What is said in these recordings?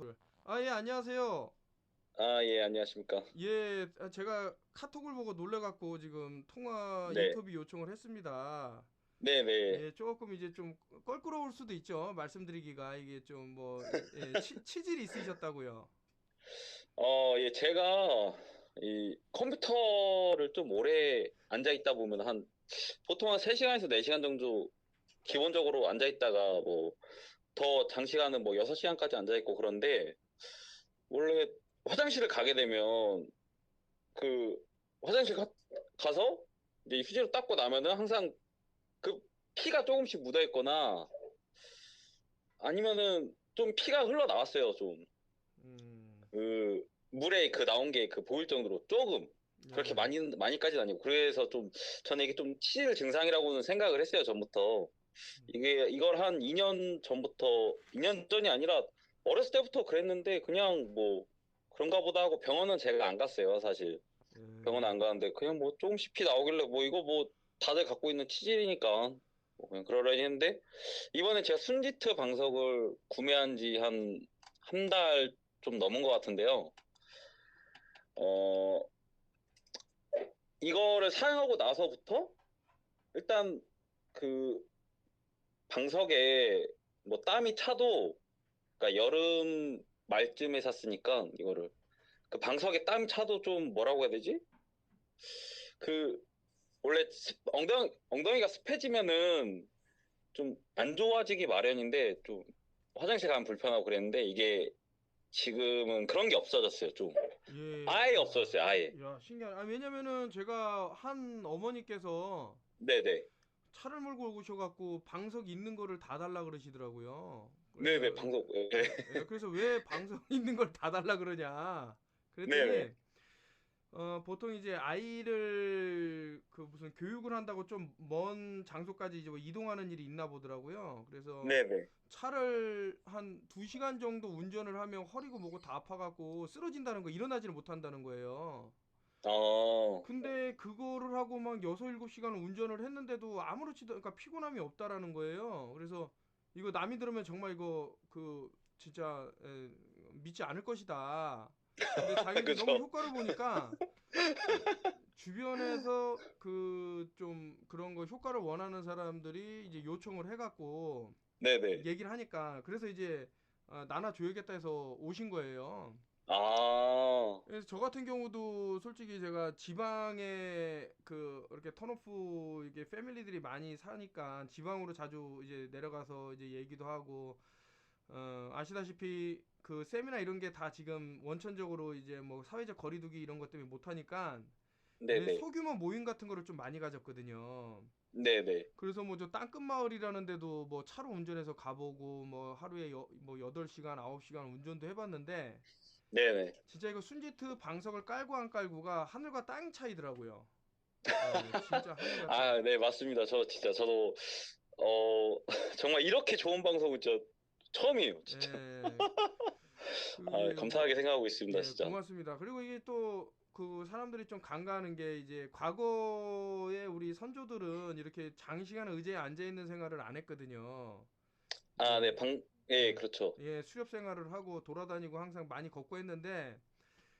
토요일. 아, 예, 안녕하세요. 아, 예, 안녕하십니까. 예, 아, 제가 카톡을 보고 놀래갖고 지금 통화 네. 인터뷰 요청을 했습니다. 네네. 예, 조금 이제 좀 껄끄러울 수도 있죠. 말씀드리기가 이게 좀 뭐 예, 치, 치질이 있으셨다고요. 어, 예, 제가 이 컴퓨터를 좀 오래 앉아 있다 보면 한, 보통 한 3시간에서 4시간 정도 기본적으로 앉아 있다가 뭐, 더 장시간은 뭐 6시간까지 앉아 있고 그런데, 원래 화장실을 가게 되면, 그, 화장실 가, 가서 이제 휴지로 닦고 나면은 항상 그 피가 조금씩 묻어 있거나, 아니면은 좀 피가 흘러 나왔어요, 좀. 음, 그 물에 그 나온 게 그 보일 정도로 조금 그렇게 예. 많이 많이까지는 아니고 그래서 좀 저는 이게 좀 치질 증상이라고는 생각을 했어요 전부터 이게 이걸 한 2년 전부터 2년 전이 아니라 어렸을 때부터 그랬는데 그냥 뭐 그런가 보다 하고 병원은 제가 안 갔어요 사실 예. 병원 안 가는데 그냥 뭐 조금씩 피 나오길래 뭐 이거 뭐 다들 갖고 있는 치질이니까 뭐 그냥 그러려 했는데 이번에 제가 순지트 방석을 구매한 지 한 한 달 좀 넘은 것 같은데요. 어 이거를 사용하고 나서부터 일단 그 방석에 뭐 땀이 차도 그러니까 여름 말쯤에 샀으니까 이거를 그 방석에 땀 차도 좀 뭐라고 해야 되지? 그 원래 습- 엉덩 엉덩이가 습해지면은 좀 안 좋아지기 마련인데 좀 화장실 가면 불편하고 그랬는데 이게 지금은 그런 게 없어졌어요. 좀 예. 아예 없어졌어요. 아예. 야, 신기하네. 아, 왜냐면은 제가 한 어머니께서 네네. 차를 몰고 오셔갖고 방석 있는 거를 다 달라 그러시더라고요. 네네. 그래서- 방송. 예. 예, 그래서 왜 방송 있는 걸 다 달라 그러냐. 그랬더니 네네. 어, 보통 이제 아이를 그 무슨 교육을 한다고 좀 먼 장소까지 이제 뭐 이동하는 일이 있나 보더라고요. 그래서 네네. 차를 한 두 시간 정도 운전을 하면 허리고 뭐고 다 아파갖고 쓰러진다는 거 일어나지를 못한다는 거예요. 어. 근데 그거를 하고 막 여섯 일곱 시간을 운전을 했는데도 아무렇지도 그러니까 피곤함이 없다라는 거예요. 그래서 이거 남이 들으면 정말 이거 그 진짜 에, 믿지 않을 것이다. 근데 자기는 그죠. 너무 효과를 보니까 주변에서 그 좀 그런 거 효과를 원하는 사람들이 이제 요청을 해갖고 네네. 얘기를 하니까 그래서 이제 아, 나나 줘야겠다 해서 오신 거예요. 아. 그래서 저 같은 경우도 솔직히 제가 지방에 그 이렇게 턴오프 이게 패밀리들이 많이 사니까 지방으로 자주 이제 내려가서 이제 얘기도 하고 어 아시다시피 그 세미나 이런 게 다 지금 원천적으로 이제 뭐 사회적 거리두기 이런 것 때문에 못 하니까 네네. 소규모 모임 같은 거를 좀 많이 가졌거든요. 네네. 그래서 뭐 저 땅끝 마을이라는 데도 뭐 차로 운전해서 가보고 뭐 하루에 여, 뭐 8시간, 9시간 운전도 해봤는데 네네. 진짜 이거 순지트 방석을 깔고 안 깔고가 하늘과 땅 차이더라고요. 네, 진짜 하늘과 땅. 아, 네, 맞습니다. 저 진짜 저도 어 정말 이렇게 좋은 방송은 저 처음이에요. 진짜. 예. 아, 그, 감사하게 생각하고 있습니다, 예, 진짜. 고맙습니다. 그리고 이게 또 그 사람들이 좀 간과하는 게 이제 과거에 우리 선조들은 이렇게 장시간 의자에 앉아 있는 생활을 안 했거든요. 아, 네, 방, 예, 그렇죠. 예, 수렵 생활을 하고 돌아다니고 항상 많이 걷고 했는데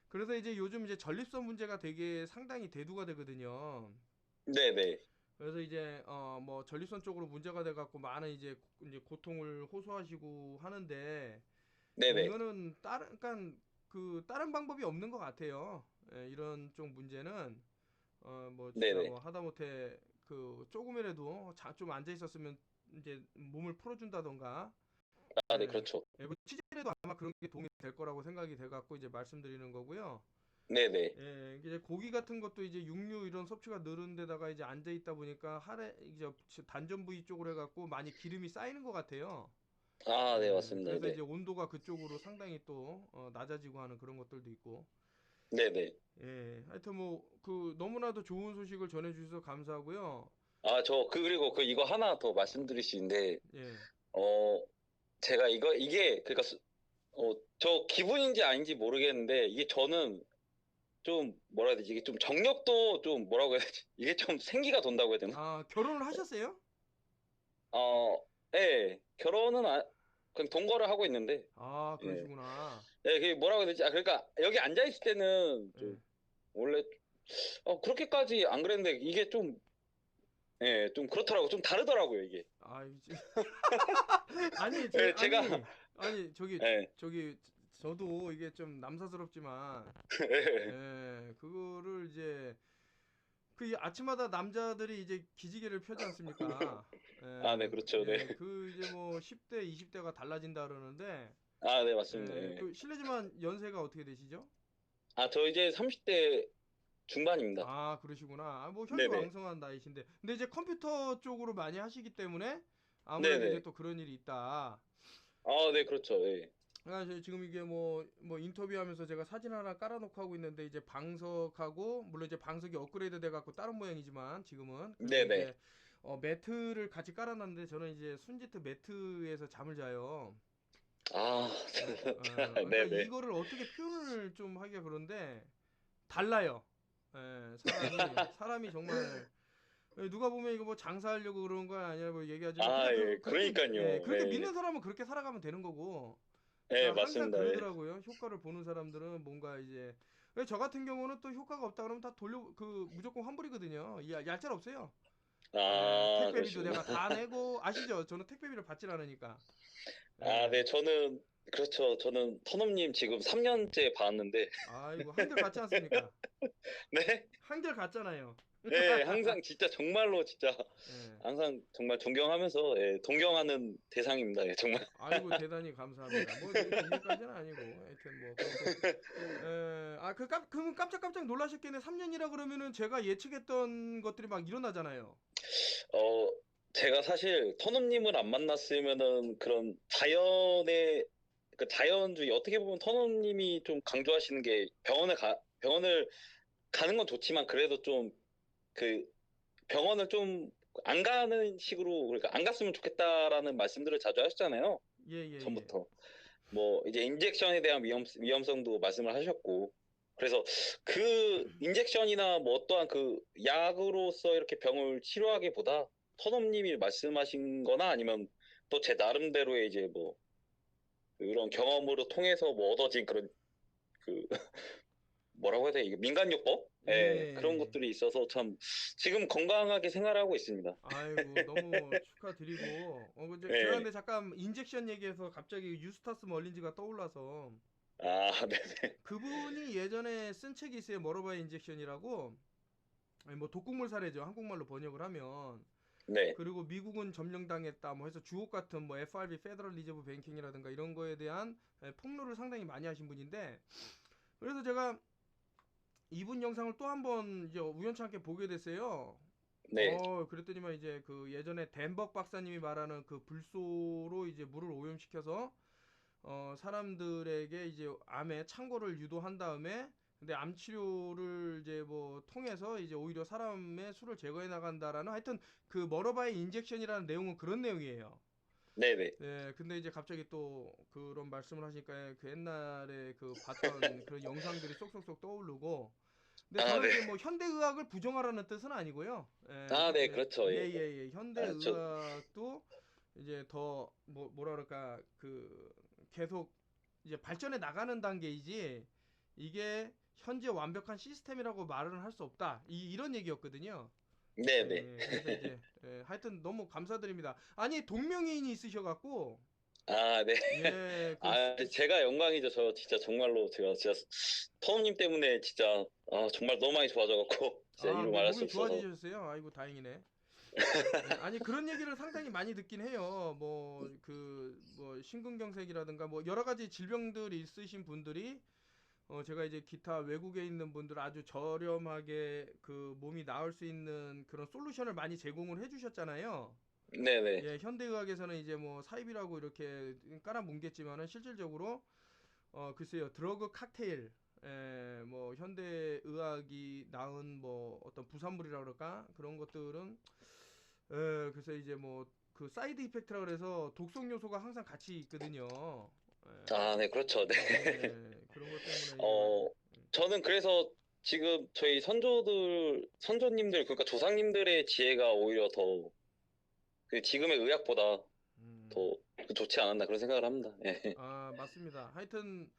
그래서 이제 요즘 이제 전립선 문제가 되게 상당히 대두가 되거든요. 네 네. 그래서 이제 어 뭐 전립선 쪽으로 문제가 돼 갖고 많은 이제 고- 이제 고통을 호소하시고 하는데 네 네. 이거는 다른 그러니까 그 다른 방법이 없는 것 같아요. 예, 이런 쪽 문제는 어뭐 진짜 네네. 뭐 하다못해 그 조금이라도 자, 좀 앉아 있었으면 이제 몸을 풀어준다던가 아, 네, 네. 그렇죠. 예, 뭐 치질에도 아마 그런 게 도움이 될 거라고 생각이 돼 갖고 이제 말씀드리는 거고요. 네네. 예, 이제 고기 같은 것도 이제 육류 이런 섭취가 늘은 데다가 이제 앉아 있다 보니까 하래 이제 단전 부위 쪽으로 해갖고 많이 기름이 쌓이는 것 같아요. 아, 네, 예, 맞습니다. 그래서 네. 이제 온도가 그쪽으로 상당히 또 어, 낮아지고 하는 그런 것들도 있고. 네네. 예, 하여튼 뭐 그 너무나도 좋은 소식을 전해주셔서 감사하고요. 아, 저, 그, 그리고 그, 이거 하나 더 말씀드릴 수 있는데, 예, 어, 제가 이거, 이게, 그니까, 어, 저 기분인지 아닌지 모르겠는데, 이게 저는 좀, 뭐라 해야 되지? 이게 좀 정력도 좀, 뭐라고 해야 되지? 이게 좀 생기가 돈다고 해야 되나? 아 결혼을 하셨어요? 어, 예, 결혼은 안, 그냥 동거를 하고 있는데, 아 그러시구나. 예, 그게 뭐라고 해야 되지? 아, 그러니까 여기 앉아 있을 때는 좀 예. 원래 어, 그렇게까지 안 그랬는데 이게 좀, 예, 좀 그렇더라고. 좀 다르더라고요, 이게. 아 이제 아니 저, 예, 제가- 아니, 아니 저기 예, 저기 저도 이게 좀 남사스럽지만 예, 예, 그거를 이제 그 아침마다 남자들이 이제 기지개를 펴지 않습니까? 예, 아, 네, 그렇죠, 네. 예, 그 이제 뭐 10대, 20대가 달라진다 그러는데 아, 네, 맞습니다. 예, 예. 그 실례지만 연세가 어떻게 되시죠? 아, 저 이제 30대 중반입니다. 아 그러시구나. 아, 뭐 네네. 현저왕성한 나이신데, 근데 이제 컴퓨터 쪽으로 많이 하시기 때문에 아무래도 네네. 이제 또 그런 일이 있다. 아, 네, 그렇죠. 예. 아, 저 지금 이게 뭐, 뭐 인터뷰하면서 제가 사진 하나 깔아놓고 하고 있는데 이제 방석하고 물론 이제 방석이 업그레이드 돼갖고 다른 모양이지만 지금은 그래서 네네. 이제 어, 매트를 같이 깔아놨는데 저는 이제 순지트 매트에서 잠을 자요. 아, 어, 그러니까 네네. 이거를 어떻게 표현을 좀 하기가 그런데 달라요. 예, 사람이 사람이 정말 예, 누가 보면 이거 뭐 장사하려고 그런 거 아니라 뭐 얘기하지만 아, 근데 예, 그렇게- 그러니까요. 예, 그렇게 예. 믿는 사람은 그렇게 살아가면 되는 거고. 예, 아, 맞습니다. 항상 예. 그러더라고요. 효과를 보는 사람들은 뭔가 이제 왜 저 같은 경우는 또 효과가 없다 그러면 다 돌려 그 무조건 환불이거든요. 야, 얄짤 없어요. 아, 예, 택배비도 그러시구나. 내가 다 내고 아시죠? 저는 택배비를 받질 않으니까. 아, 예. 네, 저는, 그렇죠. 저는 터넘님 지금 3년째 봤는데, 아이고 한결 같지 않습니까? 네? 한결 같잖아요. 네, 항상 진짜 정말로 진짜, 예. 항상 정말 존경하면서, 예, 동경하는 대상입니다. 예, 정말. 아이고 대단히 감사합니다. 뭐 이게까지는 아니고 하여튼 뭐 에, 아그 그러면 깜짝깜짝 놀라셨겠네. 3년이라 그러면은 제가 예측했던 것들이 막 일어나잖아요. 어, 제가 사실 터넘님을 안 만났으면은 그런 자연의, 그 자연주의, 어떻게 보면 터넘님이 좀 강조하시는 게 병원을 가, 병원을 가는 건 좋지만 그래도 좀 그 병원을 좀 안 가는 식으로, 그러니까 안 갔으면 좋겠다라는 말씀들을 자주 하셨잖아요. 예예. 예, 전부터. 뭐 이제 인젝션에 대한 위험 위험성도 말씀을 하셨고 그래서 그 인젝션이나 뭐 어떠한 그 약으로서 이렇게 병을 치료하기보다 터넘님이 말씀하신 거나 아니면 또 제 나름대로의 이제 뭐 그런 경험으로 통해서 뭐 얻어진 그런 그 뭐라고 해야 돼 이게 민간요법 예, 예. 그런 것들이 있어서 참 지금 건강하게 생활하고 있습니다. 아이고 너무 축하드리고. 어 근데 예. 제가 근데 잠깐 인젝션 얘기해서 갑자기 유스타스 멀린즈가 떠올라서 아, 네네. 그분이 예전에 쓴 책이 있어요. 머러바이 인젝션이라고. 아니, 뭐 독극물 사례죠. 한국말로 번역을 하면. 네. 그리고 미국은 점령당했다 뭐 해서 주옥 같은 뭐 FRB 페더럴 리저브 뱅킹이라든가 이런 거에 대한 에, 폭로를 상당히 많이 하신 분인데 그래서 제가 이분 영상을 또 한 번 이제 우연찮게 보게 됐어요. 네. 어, 그랬더니만 이제 그 예전에 댄벅 박사님이 말하는 그 불소로 이제 물을 오염시켜서 어, 사람들에게 이제 암에 창고를 유도한 다음에 근데 암 치료를 이제 뭐 통해서 이제 오히려 사람의 수를 제거해 나간다라는 하여튼 그 머러바이 인젝션이라는 내용은 그런 내용이에요. 네네. 네, 근데 이제 갑자기 또 그런 말씀을 하시니까 그 옛날에 그 봤던 그런 영상들이 쏙쏙쏙 떠오르고. 근데 아, 저는 네. 이제 뭐 현대 의학을 부정하라는 뜻은 아니고요. 예, 아, 네, 예, 그렇죠. 예, 예. 예, 예. 현대 아, 저- 의학도 이제 더 뭐 뭐라 그럴까 그 계속 이제 발전해 나가는 단계이지 이게 현재 완벽한 시스템이라고 말은 할 수 없다. 이 이런 얘기였거든요. 네네. 예, 그래서 이제 예, 하여튼 너무 감사드립니다. 아니 동명이인이 있으셔갖고 아, 네. 예, 그 아, 제가 영광이죠. 저 진짜 정말로 제가 진짜 터움님 때문에 진짜 아, 정말 너무 많이 좋아져갖고 진짜 아, 이루 뭐 말할 수 없어서. 좋아지셨어요? 아이고 다행이네. 네, 아니 그런 얘기를 상당히 많이 듣긴 해요. 뭐 그뭐 심근경색이라든가 뭐 여러 가지 질병들 있으신 분들이 어 제가 이제 기타 외국에 있는 분들 아주 저렴하게 그 몸이 나을 수 있는 그런 솔루션을 많이 제공을 해주셨잖아요. 네네. 예, 현대의학에서는 이제 뭐 사입이라고 이렇게 깔아 뭉갰지만은 실질적으로 어 글쎄요 드러그 칵테일 에, 뭐 현대의학이 낳은 뭐 어떤 부산물이라 그럴까 그런 것들은 에, 그래서 이제 뭐 그 사이드 이펙트라 그래서 독성 요소가 항상 같이 있거든요. 에, 아, 네, 그렇죠. 네. 예, 그런 것 때문에 어, 저는 그래서 지금 저희 선조들, 선조님들, 그러니까 조상님들의 지혜가 오히려 더, 그 지금의 의학보다 음, 더 좋지 않았나 그런 생각을 합니다. 예. 아 맞습니다. 하여튼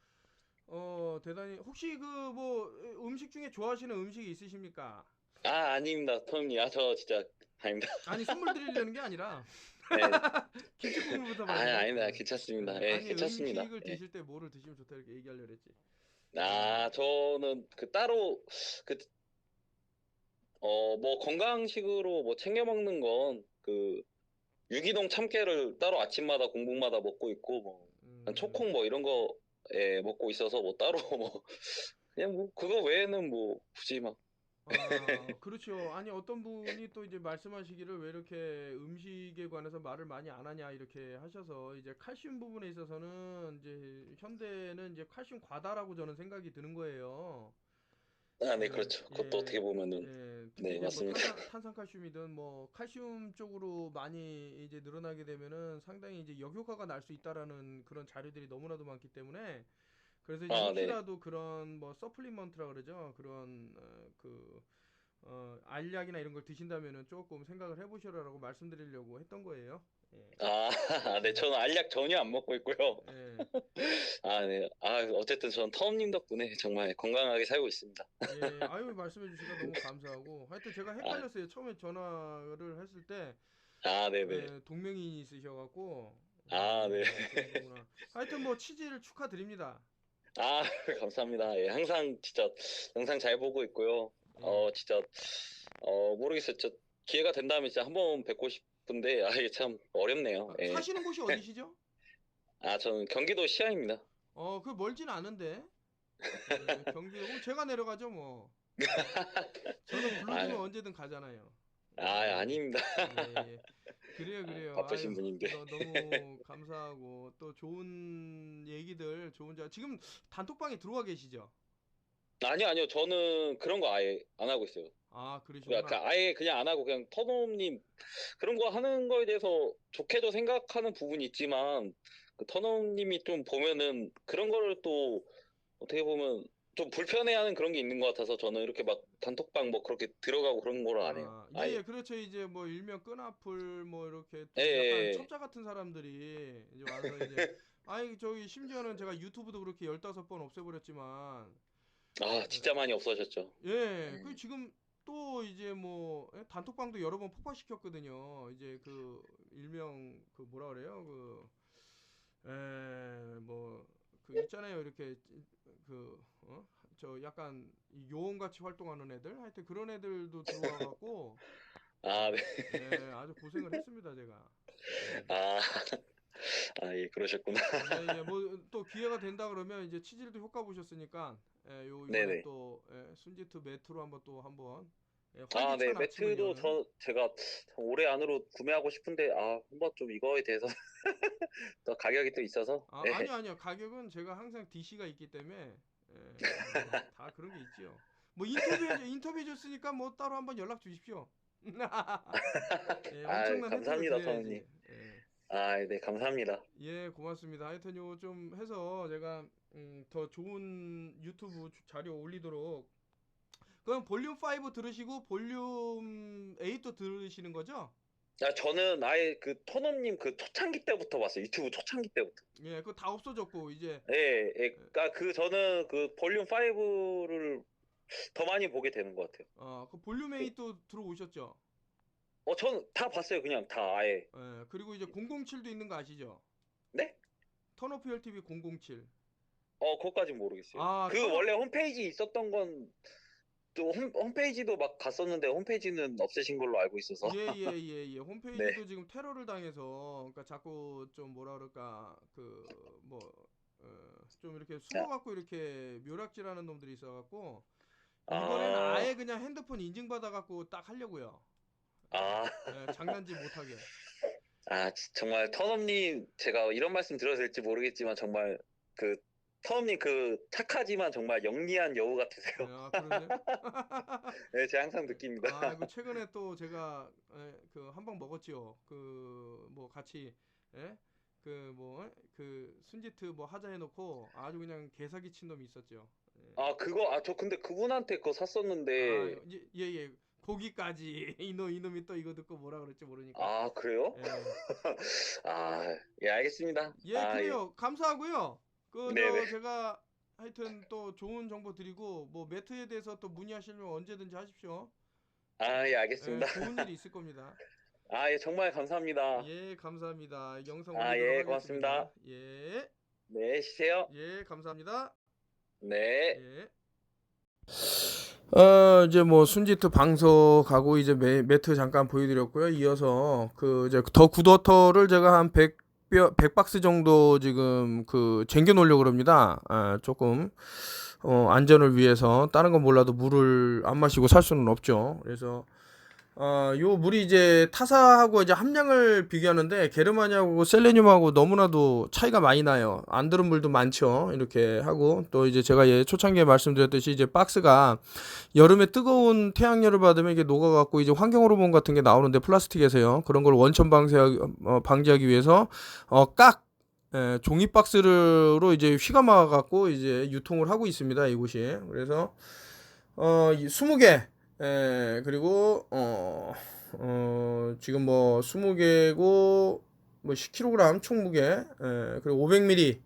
어 대단히 혹시 그 뭐 음식 중에 좋아하시는 음식이 있으십니까? 아 아닙니다, 토님. 아 저 진짜 아닙니다. 아니 선물 드리려는 게 아니라 네. 김치 국물부터 아 아닙니다, 괜찮습니다. 예, 아니 괜찮습니다. 음식을 예. 드실 때 뭐를 드시면 좋다 이렇게 얘기하려 그랬지. 아 저는 그 따로 그 어 뭐 건강식으로 뭐 챙겨 먹는 건 그 유기농 참깨를 따로 아침마다 공복마다 먹고 있고 뭐 음, 초콩 뭐 이런 거 예, 먹고 있어서 뭐 따로 뭐 그냥 뭐 그거 외에는 뭐 굳이 막 아, 그렇죠. 아니 어떤 분이 또 이제 말씀하시기를 왜 이렇게 음식에 관해서 말을 많이 안 하냐 이렇게 하셔서 이제 칼슘 부분에 있어서는 이제 현대는 이제 칼슘 과다라고 저는 생각이 드는 거예요. 아, 네, 예, 그렇죠. 그것도 예, 어떻게 보면은 예, 특히 네, 이제 뭐 맞습니다. 탄산, 탄산칼슘이든 뭐 칼슘 쪽으로 많이 이제 늘어나게 되면은 상당히 이제 역효과가 날 수 있다라는 그런 자료들이 너무나도 많기 때문에 그래서 이제 아, 네. 혹시라도 그런 뭐 서플리먼트라 그러죠. 그런 어, 그 어, 알약이나 이런 걸 드신다면은 조금 생각을 해보시라라고 말씀드리려고 했던 거예요. 예. 아, 네, 저는 알약 전혀 안 먹고 있고요. 예. 아, 네. 아, 어쨌든 저는 터엄님 덕분에 정말 건강하게 살고 있습니다. 예, 아유 말씀해 주시니까 너무 감사하고 하여튼 제가 헷갈렸어요. 처음에 전화를 했을 때 아, 네네. 네, 동명이인이 있으셔갖고 아, 네. 거구나. 하여튼 뭐 취지를 축하드립니다. 아, 감사합니다. 예, 항상 진짜 영상 잘 보고 있고요. 예. 어, 진짜, 어, 모르겠어요. 진짜 기회가 된다면 진짜 한번 뵙고 싶은데, 아, 이게 참 어렵네요. 예. 사시는 곳이 어디시죠? 아, 저는 경기도 시아입니다. 어, 그 멀진 않은데. 예, 경기. 어, 제가 내려가죠 뭐. 저는 불러주면 아유. 언제든 가잖아요. 아, 아닙니다. 예, 예. 그래요, 그래요. 바쁘신 아유, 분인데. 너, 너무 감사하고 또 좋은 얘기들, 좋은 자. 지금 단톡방에 들어와 계시죠? 아니요, 아니요. 저는 그런 거 아예 안 하고 있어요. 아, 그러시구나. 그러니까 아예 그냥 안 하고 그냥 터놈님 그런 거 하는 거에 대해서 좋게도 생각하는 부분이 있지만 그 터놈님이 좀 보면은 그런 거를 또 어떻게 보면 좀 불편해하는 그런 게 있는 것 같아서 저는 이렇게 막 단톡방 뭐 그렇게 들어가고 그런 거를 안 해요. 아, 예, 아예. 예, 그렇죠. 이제 뭐 일명 끈앞을 뭐 이렇게 또 예, 약간 예, 예. 첩자 같은 사람들이 이제 와서 이제 아니 저기 심지어는 제가 유튜브도 그렇게 15번 없애버렸지만 아 진짜 많이 없어졌죠. 예, 음. 그 지금 또 이제 뭐 예, 단톡방도 여러 번 폭파시켰거든요. 이제 그 일명 그 뭐라 그래요? 그 에, 뭐 그 있잖아요. 이렇게 그 어? 저 약간 이 요원 같이 활동하는 애들 하여튼 그런 애들도 들어와 갖고 아 네. 예, 아주 고생을 했습니다, 제가. 아, 아, 예, 그러셨구나. 예, 예, 뭐 또 기회가 된다 그러면 이제 치질도 효과 보셨으니까 예, 요 이번에 네네. 또 예, 순지트 매트로 한번 또 한번 예, 아, 네, 매트도 저 제가 참 올해 안으로 구매하고 싶은데 아, 한번 좀 이거에 대해서 또 가격이 또 있어서 아, 네. 아니요, 아니요. 가격은 제가 항상 DC가 있기 때문에 예, 뭐다 그런 게 있지요. 뭐 인터뷰 인터뷰 줬으니까 뭐 따로 한번 연락 주십시오. 예, 아, 엄청난 감사합니다, 드려야지. 선생님. 예. 아, 네, 감사합니다. 예, 고맙습니다. 하여튼 요좀 해서 제가 음, 더 좋은 유튜브 주- 자료 올리도록 그럼 볼륨 5 들으시고 볼륨 8도 들으시는 거죠? 아, 저는 아예 그 터넘님 그 초창기 때부터 봤어요. 유튜브 초창기 때부터. 예, 그거 다 없어졌고 이제 예, 예, 그러니까 그 저는 그 볼륨 5를 더 많이 보게 되는 것 같아요. 어, 그 볼륨 8도 들어오셨죠? 어, 저는 다 봤어요. 그냥 다 아예. 예, 그리고 이제 007도 있는 거 아시죠? 네? 턴오프 열 TV 007. 어, 그것까진 모르겠어요. 아, 그 턴- 원래 홈페이지 있었던 건 또 홈, 홈페이지도 막 갔었는데 홈페이지는 없애신 걸로 알고 있어서. 예, 예, 예, 예. 홈페이지도 네. 지금 테러를 당해서 그러니까 자꾸 좀 뭐라 그럴까 그뭐 어, 좀 이렇게 숨어갖고 이렇게 묘락질하는 놈들이 있어갖고 이번에는 아. 아예 그냥 핸드폰 인증 받아갖고 딱 하려고요. 아, 예, 장난질 못하게. 아, 지- 정말 터넘님 제가 이런 말씀 드려도 될지 모르겠지만 정말 그 터넘님 그 착하지만 정말 영리한 여우 같으세요. 아, 그러네. 네, 제가 항상 느낍니다. 아, 그 최근에 또 제가 그 한 방 먹었지요. 그 뭐 같이 예? 그뭐그 순지트 뭐 하자 해놓고 아주 그냥 개사기 친 놈이 있었죠. 예. 아, 그거, 아, 저 근데 그분한테 그거 샀었는데, 아, 예, 예, 예. 거기까지 이놈 이놈이 또 이거 듣고 뭐라 그럴지 모르니까. 아 그래요? 예. 아, 예, 알겠습니다. 예, 아, 그래요. 감사하고요. 그, 네네. 저, 제가 하여튼 또 좋은 정보 드리고, 뭐, 매트에 대해서 또 문의하시면 언제든지 하십시오. 아, 예, 예, 알겠습니다. 좋은 일이 있을 겁니다. 아, 예, 정말 감사합니다. 예, 감사합니다. 영상 아, 올리도록 예, 고맙습니다. 하겠습니다. 예, 네, 쉬세요. 예, 감사합니다. 네. 예. 어 이제 뭐 순지트 방석하고 이제 매, 매트 잠깐 보여드렸고요. 이어서 그 이제 더 굿워터를 제가 한 100, 100박스 정도 지금 그 쟁겨 놓으려고 그럽니다. 아, 조금 어, 안전을 위해서 다른 건 몰라도 물을 안 마시고 살 수는 없죠. 그래서 어, 요 물이 이제 타사하고 이제 함량을 비교하는데 게르마니아하고 셀레늄하고 너무나도 차이가 많이 나요. 안 들은 물도 많죠. 이렇게 하고 또 이제 제가 예 초창기에 말씀드렸듯이 이제 박스가 여름에 뜨거운 태양열을 받으면 이게 녹아갖고 이제 환경 호르몬 같은 게 나오는데 플라스틱에서요. 그런 걸 원천 방지하기, 어, 방지하기 위해서 어, 깍 예, 종이 박스로 이제 휘가 막아갖고 이제 유통을 하고 있습니다. 이곳이 그래서 어, 이 20개 예, 그리고 어, 어, 지금 뭐 20개고 뭐 10kg 총 무게 예, 그리고 500ml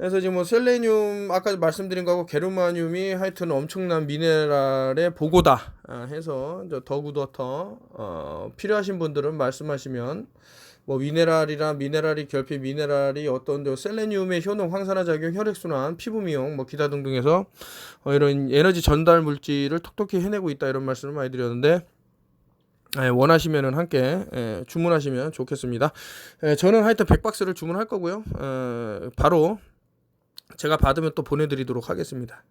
해서 지금 뭐 셀레늄 아까 말씀드린 거하고 게르마늄이 하여튼 엄청난 미네랄의 보고다 아, 해서 더구더터 어, 필요하신 분들은 말씀하시면 뭐 미네랄이나 미네랄이 결핍 미네랄이 어떤 저 셀레늄의 효능 황산화 작용 혈액순환 피부 미용 뭐 기타 등등해서 어, 이런 에너지 전달 물질을 톡톡히 해내고 있다 이런 말씀을 많이 드렸는데 예, 원하시면은 함께 예, 주문하시면 좋겠습니다. 예, 저는 하여튼 100박스를 주문할 거고요. 어, 바로 제가 받으면 또 보내드리도록 하겠습니다.